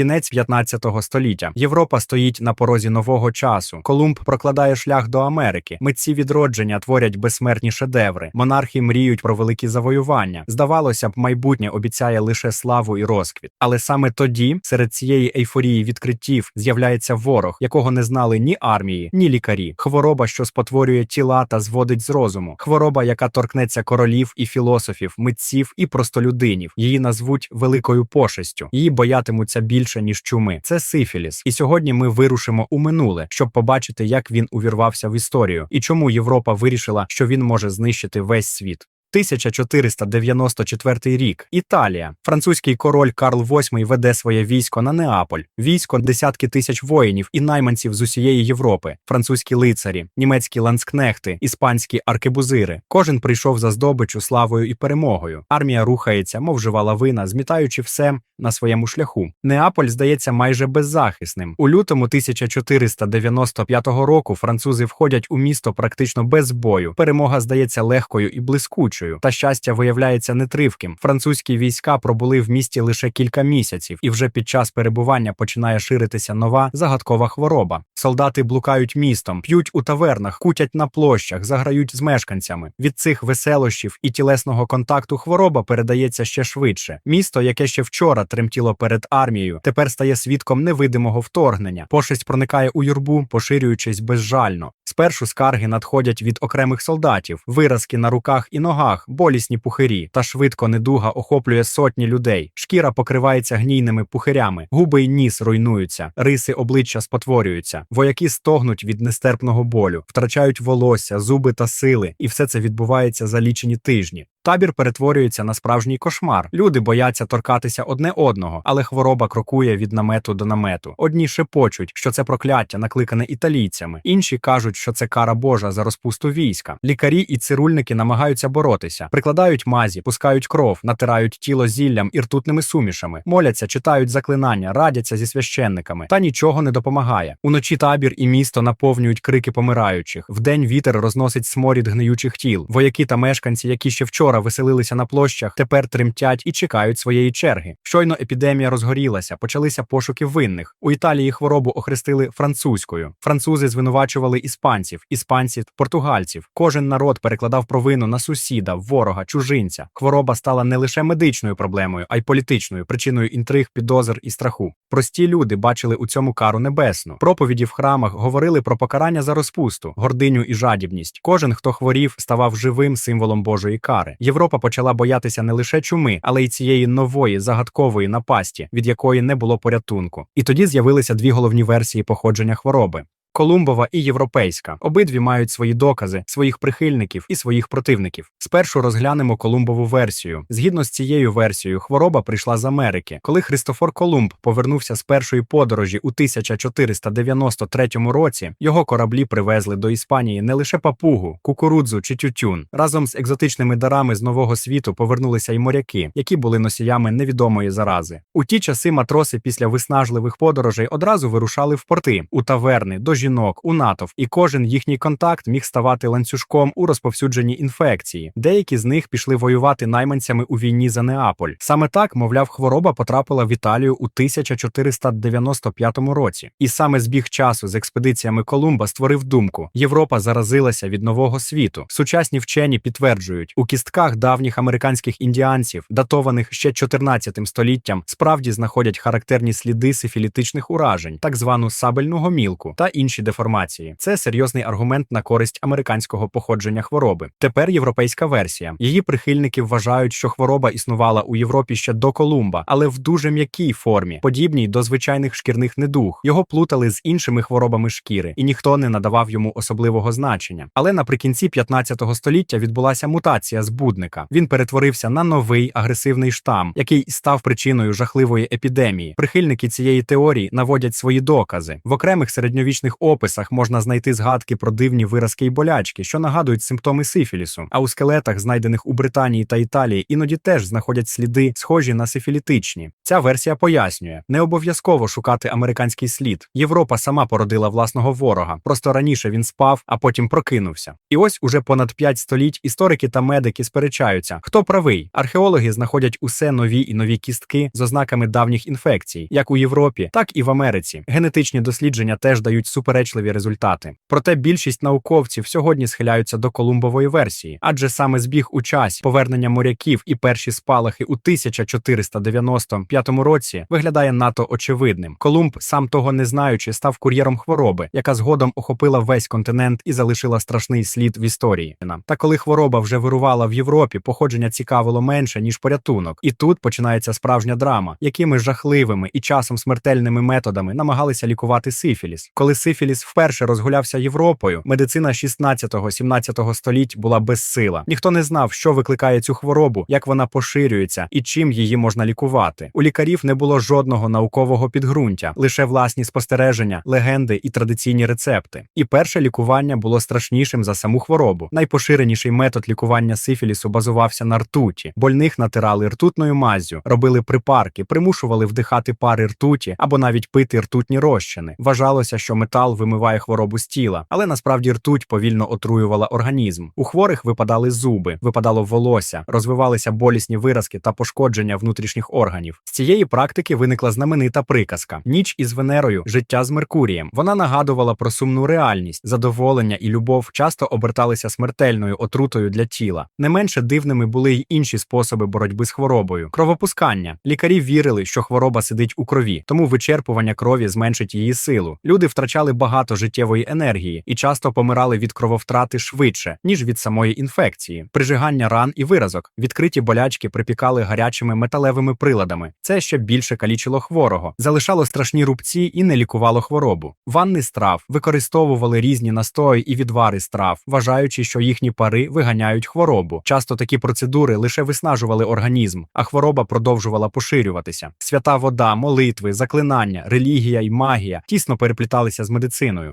Кінець 15 століття. Європа стоїть на порозі нового часу. Колумб прокладає шлях до Америки. Митці відродження творять безсмертні шедеври. Монархи мріють про великі завоювання. Здавалося б, майбутнє обіцяє лише славу і розквіт. Але саме тоді, серед цієї ейфорії відкриттів, з'являється ворог, якого не знали ні армії, ні лікарі. Хвороба, що спотворює тіла та зводить з розуму. Хвороба, яка торкнеться королів і філософів, митців і простолюдинів. Її назвуть великою пошестю. Її боятимуться більше ніж чуми. Це сифіліс. І сьогодні ми вирушимо у минуле, щоб побачити, як він увірвався в історію і чому Європа вирішила, що він може знищити весь світ. 1494 рік. Італія. Французький король Карл VIII веде своє військо на Неаполь. Військо десятки тисяч воїнів і найманців з усієї Європи, французькі лицарі, німецькі ланскнехти, іспанські аркебузири. Кожен прийшов за здобичу, славою і перемогою. Армія рухається, мов жива лавина, змітаючи все на своєму шляху. Неаполь здається майже беззахисним. У лютому 1495 року французи входять у місто практично без бою. Перемога здається легкою і блискучою. Та щастя виявляється нетривким. Французькі війська пробули в місті лише кілька місяців, і вже під час перебування починає ширитися нова загадкова хвороба. Солдати блукають містом, п'ють у тавернах, кутять на площах, заграють з мешканцями. Від цих веселощів і тілесного контакту хвороба передається ще швидше. Місто, яке ще вчора тремтіло перед армією, тепер стає свідком невидимого вторгнення. Пошесть проникає у юрбу, поширюючись безжально. Спершу скарги надходять від окремих солдатів, виразки на руках і ногах, болісні пухирі, та швидко недуга охоплює сотні людей. Шкіра покривається гнійними пухирями, губи й ніс руйнуються, риси обличчя спотворюються. Вояки стогнуть від нестерпного болю, втрачають волосся, зуби та сили, і все це відбувається за лічені тижні. Табір перетворюється на справжній кошмар. Люди бояться торкатися одне одного, але хвороба крокує від намету до намету. Одні шепочуть, що це прокляття, накликане італійцями, інші кажуть, що це кара Божа за розпусту війська. Лікарі і цирульники намагаються боротися, прикладають мазі, пускають кров, натирають тіло зіллям і ртутними сумішами, моляться, читають заклинання, радяться зі священниками, та нічого не допомагає. Уночі табір і місто наповнюють крики помираючих. Вдень вітер розносить сморід гниючих тіл. Вояки та мешканці, які ще вчора веселилися на площах, тепер тремтять і чекають своєї черги. Щойно епідемія розгорілася, почалися пошуки винних. У Італії хворобу охрестили французькою. Французи звинувачували іспанців, іспанці португальців. Кожен народ перекладав провину на сусіда, ворога, чужинця. Хвороба стала не лише медичною проблемою, а й політичною причиною інтриг, підозр і страху. Прості люди бачили у цьому кару небесну. Проповіді в храмах говорили про покарання за розпусту, гординю і жадібність. Кожен, хто хворів, ставав живим символом Божої кари. Європа почала боятися не лише чуми, але й цієї нової загадкової напасті, від якої не було порятунку. І тоді з'явилися дві головні версії походження хвороби. Колумбова і європейська обидві мають свої докази, своїх прихильників і своїх противників. Спершу розглянемо Колумбову версію. Згідно з цією версією, хвороба прийшла з Америки, коли Христофор Колумб повернувся з першої подорожі у 1493 році. Його кораблі привезли до Іспанії не лише папугу, кукурудзу чи тютюн. Разом з екзотичними дарами з нового світу повернулися й моряки, які були носіями невідомої зарази. У ті часи матроси після виснажливих подорожей одразу вирушали в порти у таверни до жінок, у натовп, і кожен їхній контакт міг ставати ланцюжком у розповсюдженні інфекції. Деякі з них пішли воювати найманцями у війні за Неаполь. Саме так, мовляв, хвороба потрапила в Італію у 1495 році. І саме збіг часу з експедиціями Колумба створив думку: Європа заразилася від нового світу. Сучасні вчені підтверджують, у кістках давніх американських індіанців, датованих ще 14 століттям, справді знаходять характерні сліди сифілітичних уражень, так звану сабельну гомілку та інші деформації. Це серйозний аргумент на користь американського походження хвороби. Тепер європейська версія. Її прихильники вважають, що хвороба існувала у Європі ще до Колумба, але в дуже м'якій формі, подібній до звичайних шкірних недуг. Його плутали з іншими хворобами шкіри, і ніхто не надавав йому особливого значення. Але наприкінці 15 століття відбулася мутація збудника. Він перетворився на новий агресивний штам, який став причиною жахливої епідемії. Прихильники цієї теорії наводять свої докази в окремих середньовічних описах можна знайти згадки про дивні виразки і болячки, що нагадують симптоми сифілісу. А у скелетах, знайдених у Британії та Італії, іноді теж знаходять сліди, схожі на сифілітичні. Ця версія пояснює: не обов'язково шукати американський слід. Європа сама породила власного ворога. Просто раніше він спав, а потім прокинувся. І ось уже понад п'ять століть історики та медики сперечаються, хто правий. Археологи знаходять усе нові і нові кістки з ознаками давніх інфекцій, як у Європі, так і в Америці. Генетичні дослідження теж дають суперечливі результати. Проте більшість науковців сьогодні схиляються до колумбової версії, адже саме збіг у часі повернення моряків і перші спалахи у 1495 році виглядає надто очевидним. Колумб, сам того не знаючи, став кур'єром хвороби, яка згодом охопила весь континент і залишила страшний слід в історії. Та коли хвороба вже вирувала в Європі, походження цікавило менше ніж порятунок. І тут починається справжня драма, якими жахливими і часом смертельними методами намагалися лікувати сифіліс. Коли сифіліс вперше розгулявся Європою, медицина 16-17 століть була безсила. Ніхто не знав, що викликає цю хворобу, як вона поширюється і чим її можна лікувати. У лікарів не було жодного наукового підґрунтя, лише власні спостереження, легенди і традиційні рецепти. І перше лікування було страшнішим за саму хворобу. Найпоширеніший метод лікування сифілісу базувався на ртуті. Больних натирали ртутною маззю, робили припарки, примушували вдихати пари ртуті або навіть пити ртутні розчини. Вважалося, що метал вимиває хворобу з тіла, але насправді ртуть повільно отруювала організм. У хворих випадали зуби, випадало волосся, розвивалися болісні виразки та пошкодження внутрішніх органів. З цієї практики виникла знаменита приказка: ніч із Венерою, життя з Меркурієм. Вона нагадувала про сумну реальність, задоволення і любов часто оберталися смертельною отрутою для тіла. Не менше дивними були й інші способи боротьби з хворобою. Кровопускання. Лікарі вірили, що хвороба сидить у крові, тому вичерпування крові зменшить її силу. Люди втрачали багато життєвої енергії і часто помирали від крововтрати швидше, ніж від самої інфекції. Прижигання ран і виразок. Відкриті болячки припікали гарячими металевими приладами. Це ще більше калічило хворого, залишало страшні рубці і не лікувало хворобу. Ванни страв використовували різні настої і відвари страв, вважаючи, що їхні пари виганяють хворобу. Часто такі процедури лише виснажували організм, а хвороба продовжувала поширюватися. Свята вода, молитви, заклинання, релігія й магія тісно перепліталися з медициною.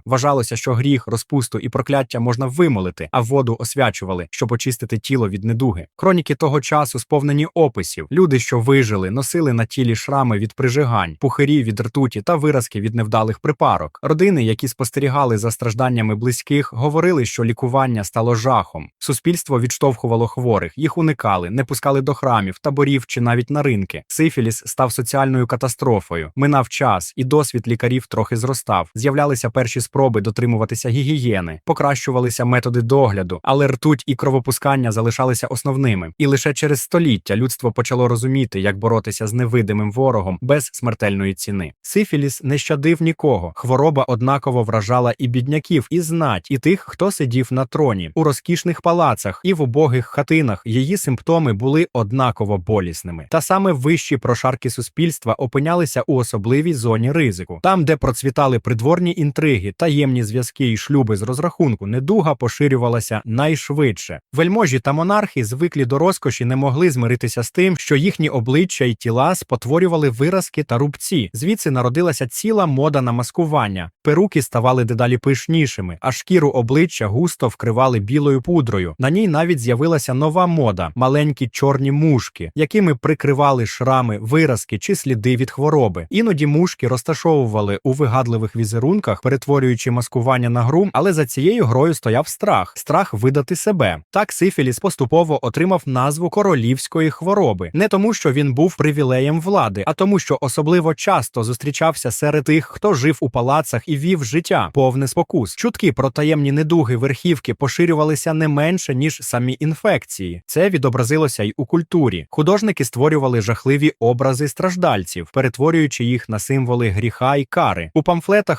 Вважалося, що гріх, розпусту і прокляття можна вимолити, а воду освячували, щоб очистити тіло від недуги. Хроніки того часу сповнені описів. Люди, що вижили, носили на тілі шрами від прижигань, пухирі від ртуті та виразки від невдалих припарок. Родини, які спостерігали за стражданнями близьких, говорили, що лікування стало жахом. Суспільство відштовхувало хворих, їх уникали, не пускали до храмів, таборів чи навіть на ринки. Сифіліс став соціальною катастрофою. Минав час, і досвід лікарів трохи зростав. З'являлися перші спроби дотримуватися гігієни, покращувалися методи догляду, але ртуть і кровопускання залишалися основними. І лише через століття людство почало розуміти, як боротися з невидимим ворогом без смертельної ціни. Сифіліс не щадив нікого. Хвороба однаково вражала і бідняків, і знать, і тих, хто сидів на троні, у розкішних палацах і в убогих хатинах. Її симптоми були однаково болісними. Та саме вищі прошарки суспільства опинялися у особливій зоні ризику, там, де процвітали придворні інтриги, таємні зв'язки і шлюби з розрахунку, недуга поширювалася найшвидше. Вельможі та монархи, звиклі до розкоші, не могли змиритися з тим, що їхні обличчя і тіла спотворювали виразки та рубці. Звідси народилася ціла мода на маскування. Перуки ставали дедалі пишнішими, а шкіру обличчя густо вкривали білою пудрою. На ній навіть з'явилася нова мода маленькі чорні мушки, якими прикривали шрами, виразки чи сліди від хвороби. Іноді мушки розташовували у вигадливих візерунках, перетворюючи маскування на гру, але за цією грою стояв страх страх видати себе. Так Сифіліс поступово отримав назву королівської хвороби, не тому, що він був привілеєм влади, а тому, що особливо часто зустрічався серед тих, хто жив у палацах і вів життя, повне спокус. Чутки про таємні недуги верхівки поширювалися не менше ніж самі інфекції. Це відобразилося й у культурі. Художники створювали жахливі образи страждальців, перетворюючи їх на символи гріха і кари. У памфлетах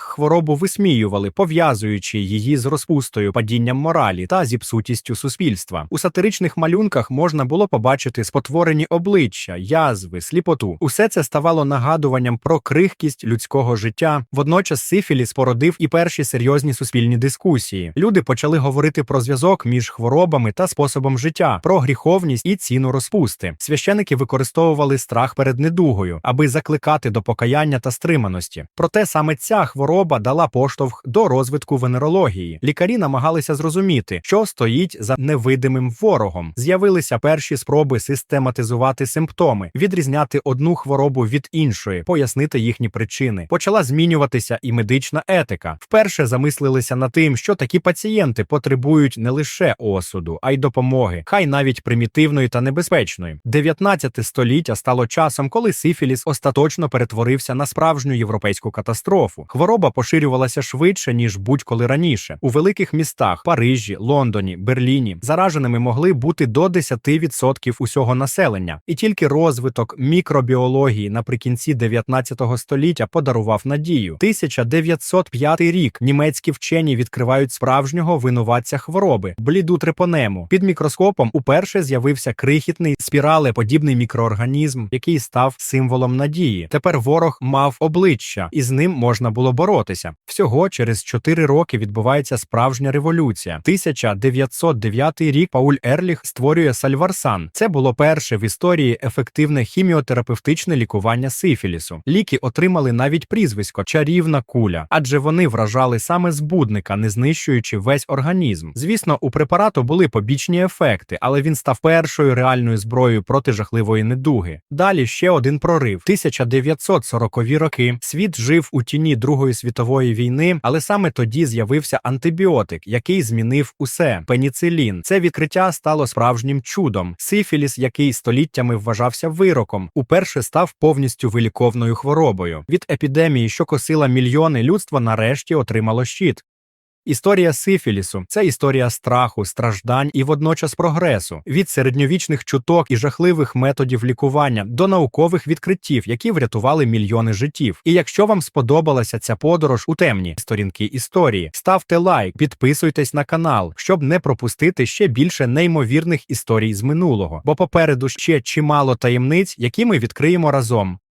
хворобу висміювали, пов'язуючи її з розпустою, падінням моралі та зіпсутістю суспільства. У сатиричних малюнках можна було побачити спотворені обличчя, язви, сліпоту. Усе це ставало нагадуванням про крихкість людського життя. Водночас сифіліс породив і перші серйозні суспільні дискусії. Люди почали говорити про зв'язок між хворобами та способом життя, про гріховність і ціну розпусти. Священики використовували страх перед недугою, аби закликати до покаяння та стриманості. Проте саме ця хвороба дала дала поштовх до розвитку венерології. Лікарі намагалися зрозуміти, що стоїть за невидимим ворогом. З'явилися перші спроби систематизувати симптоми, відрізняти одну хворобу від іншої, пояснити їхні причини. Почала змінюватися і медична етика. Вперше замислилися над тим, що такі пацієнти потребують не лише осуду, а й допомоги, хай навіть примітивної та небезпечної. 19 століття стало часом, коли сифіліс остаточно перетворився на справжню європейську катастрофу. Хвороба поширювалася швидше ніж будь-коли раніше. У великих містах Парижі, Лондоні, Берліні зараженими могли бути до 10% усього населення, і тільки розвиток мікробіології наприкінці 19 століття подарував надію. 1905 рік німецькі вчені відкривають справжнього винуватця хвороби бліду трепонему. Під мікроскопом уперше з'явився крихітний спіралеподібний мікроорганізм, який став символом надії. Тепер ворог мав обличчя, і з ним можна було боротися. Всього через 4 роки відбувається справжня революція. 1909 рік Пауль Ерліх створює Сальварсан. Це було перше в історії ефективне хіміотерапевтичне лікування сифілісу. Ліки отримали навіть прізвисько чарівна куля, адже вони вражали саме збудника, не знищуючи весь організм. Звісно, у препарату були побічні ефекти, але він став першою реальною зброєю проти жахливої недуги. Далі ще один прорив. 1940-ві роки світ жив у тіні Другої світової війни, але саме тоді з'явився антибіотик, який змінив усе. Пеніцилін. Це відкриття стало справжнім чудом. Сифіліс, який століттями вважався вироком, уперше став повністю виліковною хворобою. Від епідемії, що косила мільйони, людство нарешті отримало щит. Історія сифілісу це історія страху, страждань і водночас прогресу від середньовічних чуток і жахливих методів лікування до наукових відкриттів, які врятували мільйони життів. І якщо вам сподобалася ця подорож у темні сторінки історії, ставте лайк, підписуйтесь на канал, щоб не пропустити ще більше неймовірних історій з минулого, бо попереду ще чимало таємниць, які ми відкриємо разом.